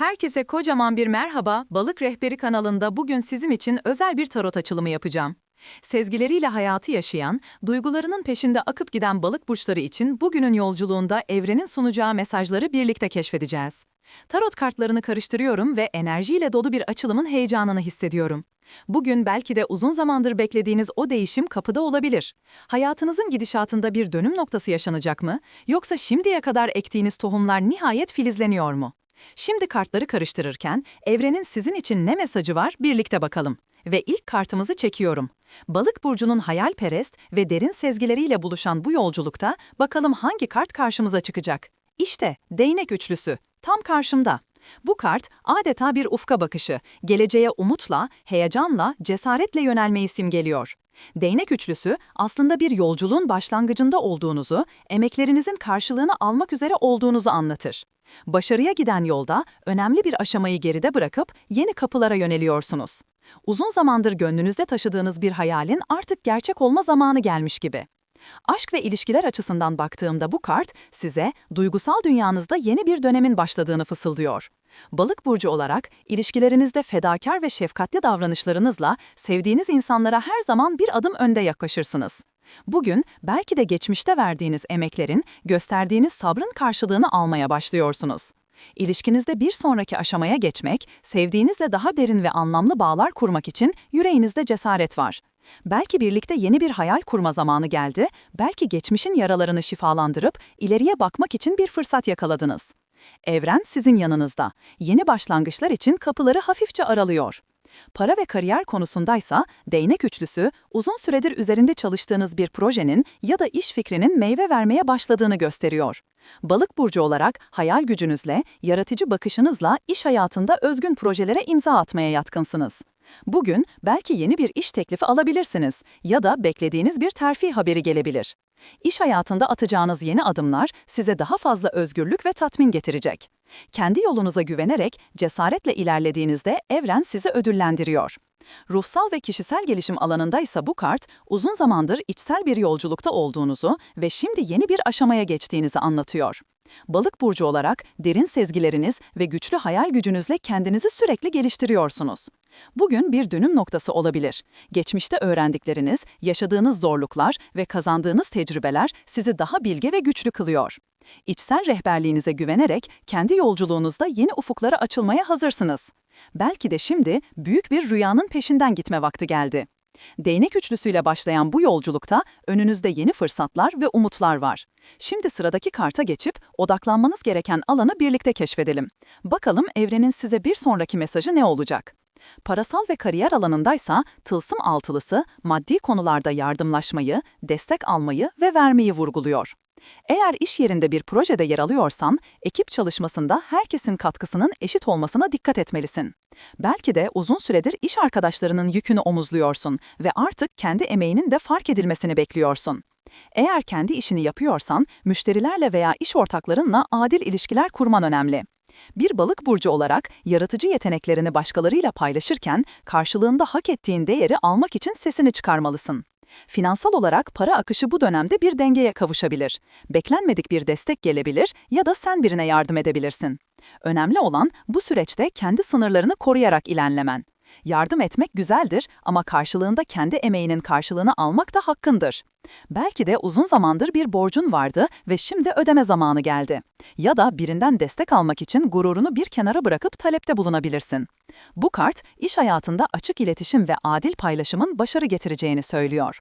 Herkese kocaman bir merhaba, Balık Rehberi kanalında bugün sizin için özel bir tarot açılımı yapacağım. Sezgileriyle hayatı yaşayan, duygularının peşinde akıp giden balık burçları için bugünün yolculuğunda evrenin sunacağı mesajları birlikte keşfedeceğiz. Tarot kartlarını karıştırıyorum ve enerjiyle dolu bir açılımın heyecanını hissediyorum. Bugün belki de uzun zamandır beklediğiniz o değişim kapıda olabilir. Hayatınızın gidişatında bir dönüm noktası yaşanacak mı? Yoksa şimdiye kadar ektiğiniz tohumlar nihayet filizleniyor mu? Şimdi kartları karıştırırken evrenin sizin için ne mesajı var birlikte bakalım. Ve ilk kartımızı çekiyorum. Balık burcunun hayalperest ve derin sezgileriyle buluşan bu yolculukta bakalım hangi kart karşımıza çıkacak? İşte değnek üçlüsü tam karşımda. Bu kart adeta bir ufka bakışı, geleceğe umutla, heyecanla, cesaretle yönelmeyi simgeliyor. Değnek üçlüsü aslında bir yolculuğun başlangıcında olduğunuzu, emeklerinizin karşılığını almak üzere olduğunuzu anlatır. Başarıya giden yolda önemli bir aşamayı geride bırakıp yeni kapılara yöneliyorsunuz. Uzun zamandır gönlünüzde taşıdığınız bir hayalin artık gerçek olma zamanı gelmiş gibi. Aşk ve ilişkiler açısından baktığımda bu kart size duygusal dünyanızda yeni bir dönemin başladığını fısıldıyor. Balık burcu olarak ilişkilerinizde fedakar ve şefkatli davranışlarınızla sevdiğiniz insanlara her zaman bir adım önde yaklaşırsınız. Bugün belki de geçmişte verdiğiniz emeklerin, gösterdiğiniz sabrın karşılığını almaya başlıyorsunuz. İlişkinizde bir sonraki aşamaya geçmek, sevdiğinizle daha derin ve anlamlı bağlar kurmak için yüreğinizde cesaret var. Belki birlikte yeni bir hayal kurma zamanı geldi, belki geçmişin yaralarını şifalandırıp ileriye bakmak için bir fırsat yakaladınız. Evren sizin yanınızda. Yeni başlangıçlar için kapıları hafifçe aralıyor. Para ve kariyer konusundaysa değnek üçlüsü uzun süredir üzerinde çalıştığınız bir projenin ya da iş fikrinin meyve vermeye başladığını gösteriyor. Balık burcu olarak hayal gücünüzle, yaratıcı bakışınızla iş hayatında özgün projelere imza atmaya yatkınsınız. Bugün belki yeni bir iş teklifi alabilirsiniz ya da beklediğiniz bir terfi haberi gelebilir. İş hayatında atacağınız yeni adımlar size daha fazla özgürlük ve tatmin getirecek. Kendi yolunuza güvenerek cesaretle ilerlediğinizde evren sizi ödüllendiriyor. Ruhsal ve kişisel gelişim alanındaysa bu kart, uzun zamandır içsel bir yolculukta olduğunuzu ve şimdi yeni bir aşamaya geçtiğinizi anlatıyor. Balık burcu olarak derin sezgileriniz ve güçlü hayal gücünüzle kendinizi sürekli geliştiriyorsunuz. Bugün bir dönüm noktası olabilir. Geçmişte öğrendikleriniz, yaşadığınız zorluklar ve kazandığınız tecrübeler sizi daha bilge ve güçlü kılıyor. İçsel rehberliğinize güvenerek kendi yolculuğunuzda yeni ufuklara açılmaya hazırsınız. Belki de şimdi büyük bir rüyanın peşinden gitme vakti geldi. Değnek üçlüsüyle başlayan bu yolculukta önünüzde yeni fırsatlar ve umutlar var. Şimdi sıradaki karta geçip odaklanmanız gereken alanı birlikte keşfedelim. Bakalım evrenin size bir sonraki mesajı ne olacak? Parasal ve kariyer alanındaysa tılsım altılısı maddi konularda yardımlaşmayı, destek almayı ve vermeyi vurguluyor. Eğer iş yerinde bir projede yer alıyorsan, ekip çalışmasında herkesin katkısının eşit olmasına dikkat etmelisin. Belki de uzun süredir iş arkadaşlarının yükünü omuzluyorsun ve artık kendi emeğinin de fark edilmesini bekliyorsun. Eğer kendi işini yapıyorsan, müşterilerle veya iş ortaklarınla adil ilişkiler kurman önemli. Bir balık burcu olarak yaratıcı yeteneklerini başkalarıyla paylaşırken karşılığında hak ettiğin değeri almak için sesini çıkarmalısın. Finansal olarak para akışı bu dönemde bir dengeye kavuşabilir. Beklenmedik bir destek gelebilir ya da sen birine yardım edebilirsin. Önemli olan bu süreçte kendi sınırlarını koruyarak ilerlemen. Yardım etmek güzeldir ama karşılığında kendi emeğinin karşılığını almak da hakkındır. Belki de uzun zamandır bir borcun vardı ve şimdi ödeme zamanı geldi. Ya da birinden destek almak için gururunu bir kenara bırakıp talepte bulunabilirsin. Bu kart, iş hayatında açık iletişim ve adil paylaşımın başarı getireceğini söylüyor.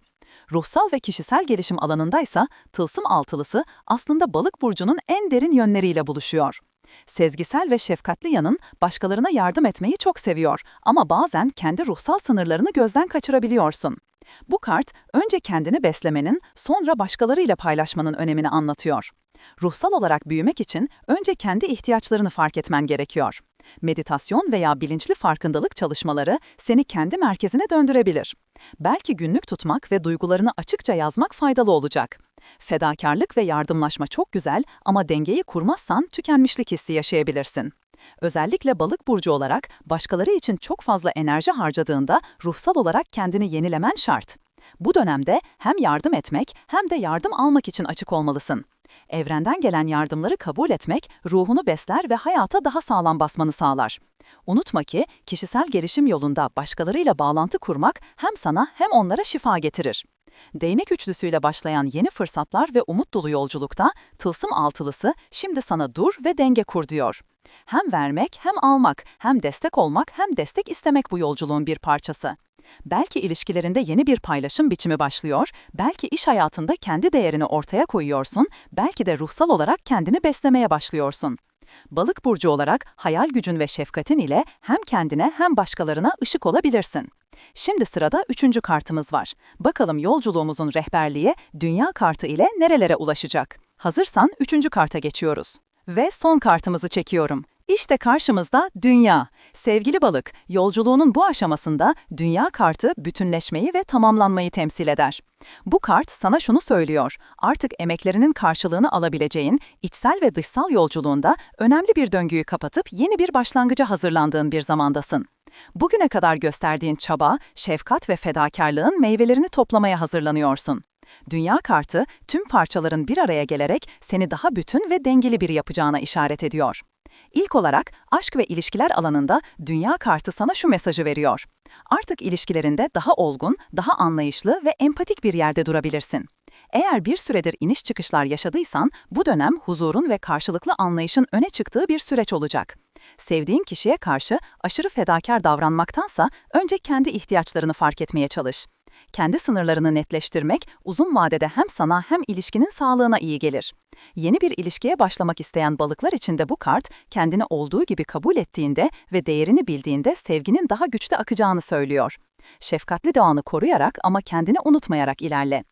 Ruhsal ve kişisel gelişim alanındaysa tılsım altılısı aslında balık burcunun en derin yönleriyle buluşuyor. Sezgisel ve şefkatli yanın başkalarına yardım etmeyi çok seviyor ama bazen kendi ruhsal sınırlarını gözden kaçırabiliyorsun. Bu kart önce kendini beslemenin, sonra başkalarıyla paylaşmanın önemini anlatıyor. Ruhsal olarak büyümek için önce kendi ihtiyaçlarını fark etmen gerekiyor. Meditasyon veya bilinçli farkındalık çalışmaları seni kendi merkezine döndürebilir. Belki günlük tutmak ve duygularını açıkça yazmak faydalı olacak. Fedakarlık ve yardımlaşma çok güzel ama dengeyi kurmazsan tükenmişlik hissi yaşayabilirsin. Özellikle balık burcu olarak başkaları için çok fazla enerji harcadığında ruhsal olarak kendini yenilemen şart. Bu dönemde hem yardım etmek hem de yardım almak için açık olmalısın. Evrenden gelen yardımları kabul etmek, ruhunu besler ve hayata daha sağlam basmanı sağlar. Unutma ki, kişisel gelişim yolunda başkalarıyla bağlantı kurmak hem sana hem onlara şifa getirir. Değnek üçlüsüyle başlayan yeni fırsatlar ve umut dolu yolculukta tılsım altılısı şimdi sana dur ve denge kur diyor. Hem vermek hem almak, hem destek olmak hem destek istemek bu yolculuğun bir parçası. Belki ilişkilerinde yeni bir paylaşım biçimi başlıyor, belki iş hayatında kendi değerini ortaya koyuyorsun, belki de ruhsal olarak kendini beslemeye başlıyorsun. Balık burcu olarak hayal gücün ve şefkatin ile hem kendine hem başkalarına ışık olabilirsin. Şimdi sırada üçüncü kartımız var. Bakalım yolculuğumuzun rehberliği dünya kartı ile nerelere ulaşacak? Hazırsan üçüncü karta geçiyoruz. Ve son kartımızı çekiyorum. İşte karşımızda dünya. Sevgili balık, yolculuğunun bu aşamasında dünya kartı bütünleşmeyi ve tamamlanmayı temsil eder. Bu kart sana şunu söylüyor, artık emeklerinin karşılığını alabileceğin, içsel ve dışsal yolculuğunda önemli bir döngüyü kapatıp yeni bir başlangıca hazırlandığın bir zamandasın. Bugüne kadar gösterdiğin çaba, şefkat ve fedakarlığın meyvelerini toplamaya hazırlanıyorsun. Dünya kartı tüm parçaların bir araya gelerek seni daha bütün ve dengeli biri yapacağına işaret ediyor. İlk olarak aşk ve ilişkiler alanında dünya kartı sana şu mesajı veriyor. Artık ilişkilerinde daha olgun, daha anlayışlı ve empatik bir yerde durabilirsin. Eğer bir süredir iniş çıkışlar yaşadıysan, bu dönem huzurun ve karşılıklı anlayışın öne çıktığı bir süreç olacak. Sevdiğin kişiye karşı aşırı fedakar davranmaktansa önce kendi ihtiyaçlarını fark etmeye çalış. Kendi sınırlarını netleştirmek uzun vadede hem sana hem ilişkinin sağlığına iyi gelir. Yeni bir ilişkiye başlamak isteyen balıklar için de bu kart kendini olduğu gibi kabul ettiğinde ve değerini bildiğinde sevginin daha güçlü akacağını söylüyor. Şefkatli doğanı koruyarak ama kendini unutmayarak ilerle.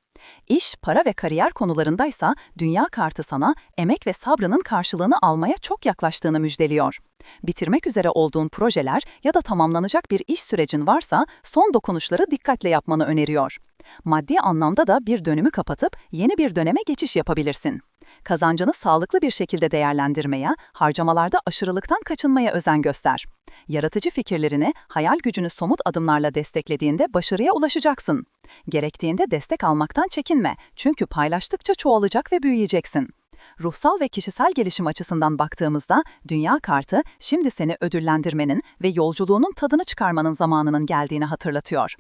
İş, para ve kariyer konularındaysa dünya kartı sana emek ve sabrının karşılığını almaya çok yaklaştığını müjdeliyor. Bitirmek üzere olduğun projeler ya da tamamlanacak bir iş sürecin varsa son dokunuşları dikkatle yapmanı öneriyor. Maddi anlamda da bir dönümü kapatıp yeni bir döneme geçiş yapabilirsin. Kazancını sağlıklı bir şekilde değerlendirmeye, harcamalarda aşırılıktan kaçınmaya özen göster. Yaratıcı fikirlerini, hayal gücünü somut adımlarla desteklediğinde başarıya ulaşacaksın. Gerektiğinde destek almaktan çekinme çünkü paylaştıkça çoğalacak ve büyüyeceksin. Ruhsal ve kişisel gelişim açısından baktığımızda dünya kartı şimdi seni ödüllendirmenin ve yolculuğunun tadını çıkarmanın zamanının geldiğini hatırlatıyor.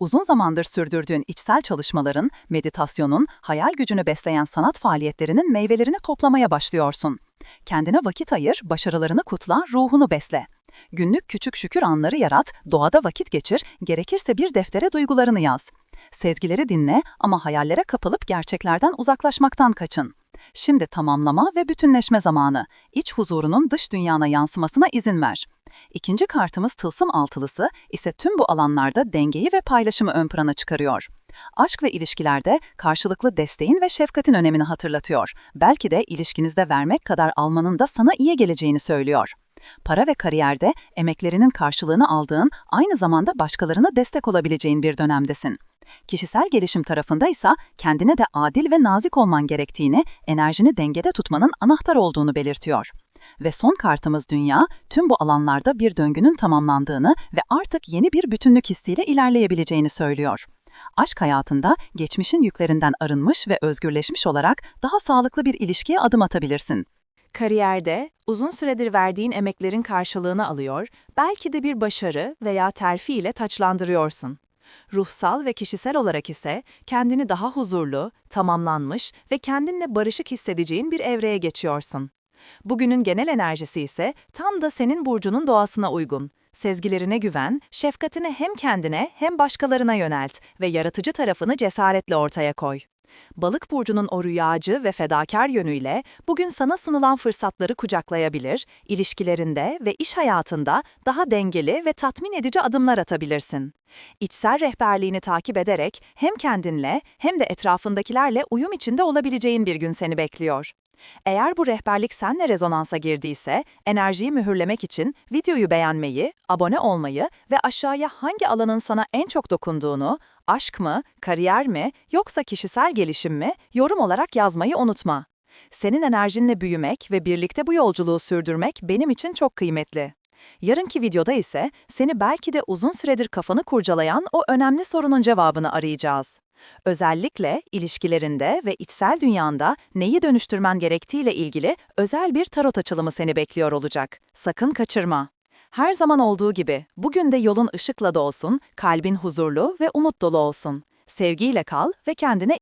Uzun zamandır sürdürdüğün içsel çalışmaların, meditasyonun, hayal gücünü besleyen sanat faaliyetlerinin meyvelerini toplamaya başlıyorsun. Kendine vakit ayır, başarılarını kutla, ruhunu besle. Günlük küçük şükür anları yarat, doğada vakit geçir, gerekirse bir deftere duygularını yaz. Sezgileri dinle ama hayallere kapılıp gerçeklerden uzaklaşmaktan kaçın. Şimdi tamamlama ve bütünleşme zamanı. İç huzurunun dış dünyana yansımasına izin ver. İkinci kartımız tılsım altılısı ise tüm bu alanlarda dengeyi ve paylaşımı ön plana çıkarıyor. Aşk ve ilişkilerde karşılıklı desteğin ve şefkatin önemini hatırlatıyor. Belki de ilişkinizde vermek kadar almanın da sana iyi geleceğini söylüyor. Para ve kariyerde emeklerinin karşılığını aldığın, aynı zamanda başkalarına destek olabileceğin bir dönemdesin. Kişisel gelişim tarafında ise kendine de adil ve nazik olman gerektiğini, enerjini dengede tutmanın anahtar olduğunu belirtiyor. Ve son kartımız dünya, tüm bu alanlarda bir döngünün tamamlandığını ve artık yeni bir bütünlük hissiyle ilerleyebileceğini söylüyor. Aşk hayatında geçmişin yüklerinden arınmış ve özgürleşmiş olarak daha sağlıklı bir ilişkiye adım atabilirsin. Kariyerde uzun süredir verdiğin emeklerin karşılığını alıyor, belki de bir başarı veya terfi ile taçlandırıyorsun. Ruhsal ve kişisel olarak ise kendini daha huzurlu, tamamlanmış ve kendinle barışık hissedeceğin bir evreye geçiyorsun. Bugünün genel enerjisi ise tam da senin burcunun doğasına uygun. Sezgilerine güven, şefkatini hem kendine hem başkalarına yönelt ve yaratıcı tarafını cesaretle ortaya koy. Balık burcunun o rüyacı ve fedakar yönüyle bugün sana sunulan fırsatları kucaklayabilir, ilişkilerinde ve iş hayatında daha dengeli ve tatmin edici adımlar atabilirsin. İçsel rehberliğini takip ederek hem kendinle hem de etrafındakilerle uyum içinde olabileceğin bir gün seni bekliyor. Eğer bu rehberlik senle rezonansa girdiyse, enerjiyi mühürlemek için videoyu beğenmeyi, abone olmayı ve aşağıya hangi alanın sana en çok dokunduğunu, aşk mı, kariyer mi yoksa kişisel gelişim mi yorum olarak yazmayı unutma. Senin enerjinle büyümek ve birlikte bu yolculuğu sürdürmek benim için çok kıymetli. Yarınki videoda ise seni belki de uzun süredir kafanı kurcalayan o önemli sorunun cevabını arayacağız. Özellikle ilişkilerinde ve içsel dünyanda neyi dönüştürmen gerektiğiyle ilgili özel bir tarot açılımı seni bekliyor olacak. Sakın kaçırma. Her zaman olduğu gibi bugün de yolun ışıkla dolsun, kalbin huzurlu ve umut dolu olsun. Sevgiyle kal ve kendine